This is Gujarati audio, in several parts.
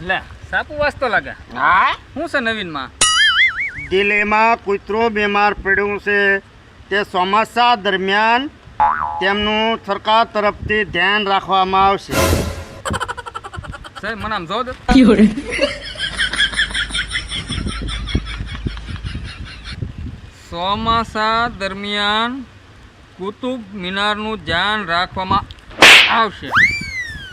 લે સાપુ વાંચતો લાગે. હા? શું છે નવીનમાં? દિલ્હીમાં કૂતરો બીમાર પડ્યું છે. તે ચોમાસા દરમિયાન તેમનું સરકાર તરફથી ધ્યાન રાખવામાં આવશે. સાહેબ મને આમ જો ચોમાસા દરમિયાન કુતુબ મિનારનું ધ્યાન રાખવામાં આવશે.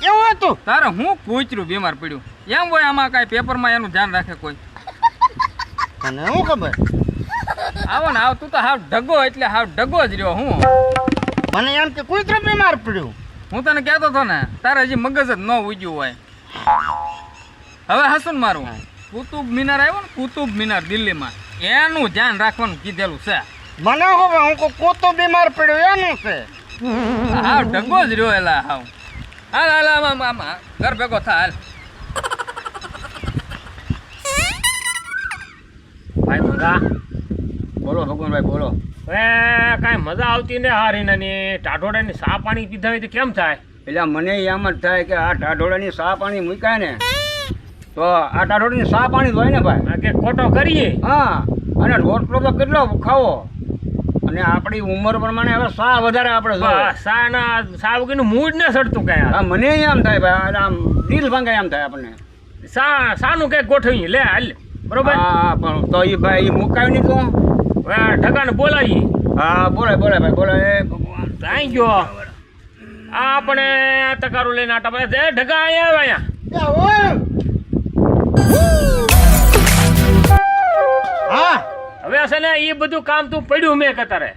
એવું હતું તારે હું કૂચરું બીમાર પડ્યું? એમ હોય આમાં કાંઈ પેપરમાં એનું ધ્યાન રાખે કોઈ. તને શું ખબર? આવો ને આવ તું તો હાવ ડગો એટલે હાવ ડગો જ રહ્યો હું? મને એમ કે કૂતરો બીમાર પડ્યું. હું તને કહેતો હતો ને તારે હજી મગજ જ ન ઉજ્યું હોય. હવે હસુન મારું. કુતુબ મિનાર આવ્યો ને કુતુબ મિનાર દિલ્હીમાં. એનું ધ્યાન રાખવાનું કીધેલું છે. મને હવે હું કુતુબ કૂતો બીમાર પડ્યો એનું છે. હાવ ડગો જ રહ્યો એલા હાવ. હાલ હાલ આમ ઘર ભેગો થા હાલ. ભાઈ મંગા બોલો ભગવાનભાઈ બોલો. એ કાંઈ મજા આવતી ને હારી નાની ટાઢોડાની સા પાણી પીધા હોય તો કેમ થાય? એટલે મને એમ જ થાય કે આ ટાઢોડાની સા પાણી મૂકાય ને તો આ ટાઢોડાની સા પાણી હોય ને ભાઈ. કે ખોટો કરીએ? હા અને રોટલો તો કેટલો ખાવો? અને આપણી ઉંમર પ્રમાણે હવે સા વધારે આપણે સા ના સા વગરનું મૂડ ને સડતું કાંઈ હા મને એમ થાય ભાઈ આમ દિલ ભાંગાય એમ થાય આપણને. સા સાનું કંઈક ગોઠવીએ લે હાલ બરોબર? હા પણ તો એ ભાઈ એ મુકાય નહીં તું? ઢગાને બોલાવીએ. હા બોલાય બોલાય ભાઈ બોલાય. થેન્ક યુ આ આપણે તકારું લઈને આટા પડે. એ ઢગા અહીંયા. આવે. અહીંયા હા. હવે છે ને એ બધું કામ તું પડ્યું મેં કતારે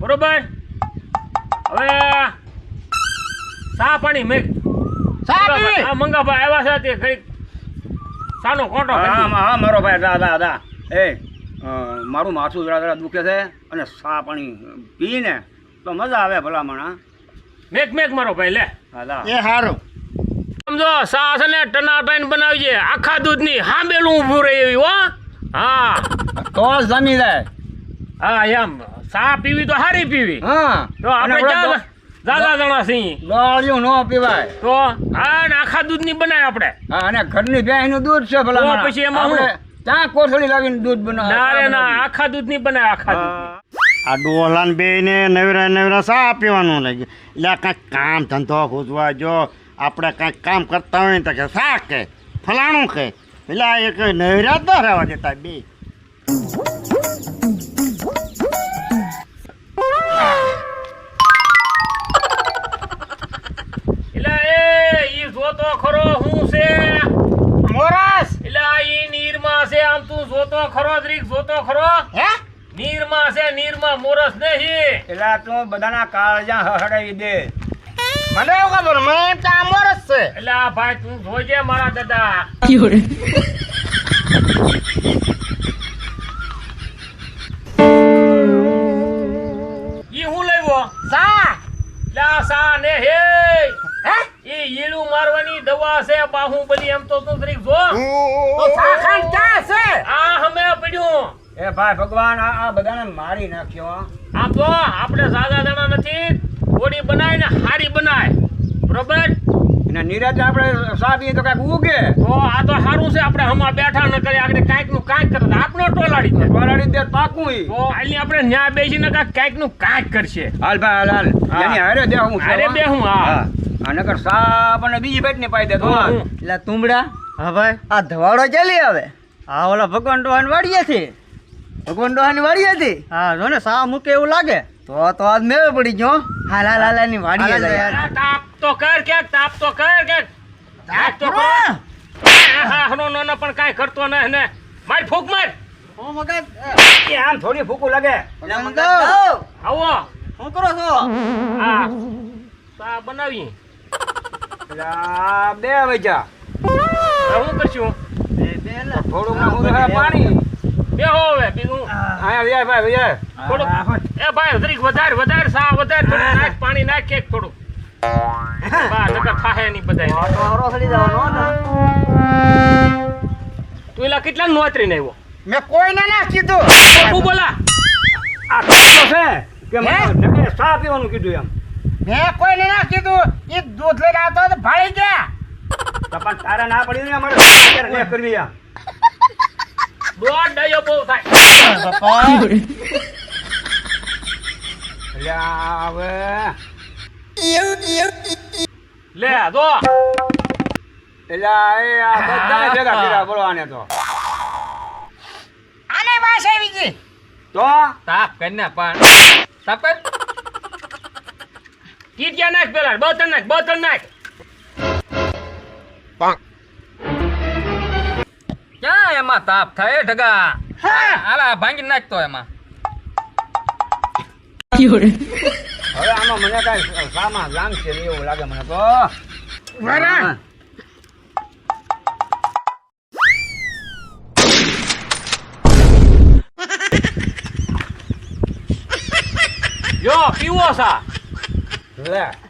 બરોબર? હવે સા પાણી મેં સા પીવી? મંગાભાઈ આવ્યા છે તે ઘડીક. સાનો કોટો હા હા, હા મારો ભાઈ દા દા દા. એ મારું માથું જરા જરા દુખે છે અને સા પાણી પીને તો મજા આવે ભલામણ હા. મેક મેક મારો ભાઈ લે. હા એ સારું સમજો સા છે ને ટનાટાઈને બનાવી છે આખા દૂધની હાંબેલું ઊભું રહે એવી હો. હા. તો જમી જાય હા એમ. સા પીવી તો સારી પીવી. હા. તો આપણે દાદા જણા સિંહ દોળિયું ન પીવાય. તો હા ને આખા દૂધની બનાય આપણે. હા અને ઘરની ભેંસનું દૂધ છે ભલા તો પછી એમાં આપણે ત્યાં કોથળી લાવીને દૂધ બનાવે ના રે ના આખા દૂધની બનાય આખા આ ડોલાન બે ને નવરા નવરા સા પીવાનું લાગે. એટલે આ કાંઈક કામ ધંધો ખોજવા જો. આપણે કાંઈક કામ કરતા હોય ને તો કે સા કે ફલાણું કે. આ એક નવરા ના રહેવા દેતા બે. એટલે એ ઈ જોતો ખરો હું છે? મોરસ! એટલે આ ઈ નીરમાં છે આમ તું જોતો ખરો દ્રીક જોતો ખરો? હે? નીરમાં છે નીરમાં મોરસ નહીં. એટલે આ તું બધાના કાળજા હહડાવી દે. મને એવું ખબર મને એમ મોરસ છે. એટલે આ ભાઈ તું જોજે મારા દાદા. ઈ હું લેવો સા લા સા ને હે? હે? ઈ ઈલું મારવાની દવા છે બાહુબલી એમ તો તું જરીક જો. તો સા ખાન ક્યાં છે? આ હમે પડ્યું. એ ભાઈ ભગવાન આ આ બધાને મારી નાખ્યો. આ તો આપણે સાદા દાણા નથી. બોડી બનાય ને હારી બનાય. બરોબર? અને નિરાજ આપણે સા પીએ તો કાંઈક ઉગે. તો આ તો સારું છે આપણે હમણાં બેઠા ન કરી આગળ કાંઈકનું કાંઈક કરે આપણો ટોલાડી દે ટોલાડી દે પાકું ઈ. તો આલી આપણે ન્યા બેસીને કાંઈક કાંઈકનું કાંઈક કરશે. હાલ ભાઈ હાલ હાલ. હા. એની હારે દે હું હારે દે હું, હા. આ નકર સા આપણને બીજી બેટ ને પાઈ દે તો. એટલે તુંબડા હા ભાઈ. આ ધવાડો ચાલી આવે હા ઓલા ભગવાન ડોહાન વાડીએ થી ભગવાન ડોહાની વાડીએ થી હા જો ને સા મૂકે એવું લાગે. તો તો આજ મેળ પડી ગયો હાલ હાલ હાલની વાડીએ જાય. આ તાપ તો કર ક્યાંક તાપ તો કર ક્યાંક તાપ તો કર. હા હનો નો નો પણ કાંઈ કરતો ન ને. માર ફૂક માર. ઓ મગજ. એ આમ થોડી ફૂકું લાગે. આવો. શું કરો છો? હા. સા બનાવી બે વૈજા શું કરશું? થોડું ના હું પાણી. બેહો હવે બીજું? આયા વિયાય ભાઈ વિયાય એ ભાઈ જરીક વધારે વધારે સા વધારે થોડું નાખ પાણી નાખ એક થોડું બા નકર થાહે નહીં બધાય તો સડી જવાનો તું. એલા કેટલા નોતરીને આવ્યો? મેં કોઈને ના કીધું. હું બોલા. આ તો છે કે મને સા પીવાનું કીધું એમ. મેં કોઈને ના કીધું. એ દૂધ લઈને આવતો તો ભાળી ગયા. પણ તારે ના પડી ને અમારે. કરવી આ દોઢ ડાયો બહુ થાય એટલે આ હવે લે જો એટલે એ આ બધા ભેગા કર્યા બોલો આને તો આને વાસ આવી ગઈ તો તાપ કરીને પણ તાપ કર કીટિયા નાખ પેલા બોતલ નાખ બોતલ નાખ ક્યાં એમાં તાપ થાય ઢગા. આલા ભાંગી નાખતો એમાં. હવે આમાં મને કાંઈ સામાં લાંગ છે એવું લાગે મને તો. સા. લે.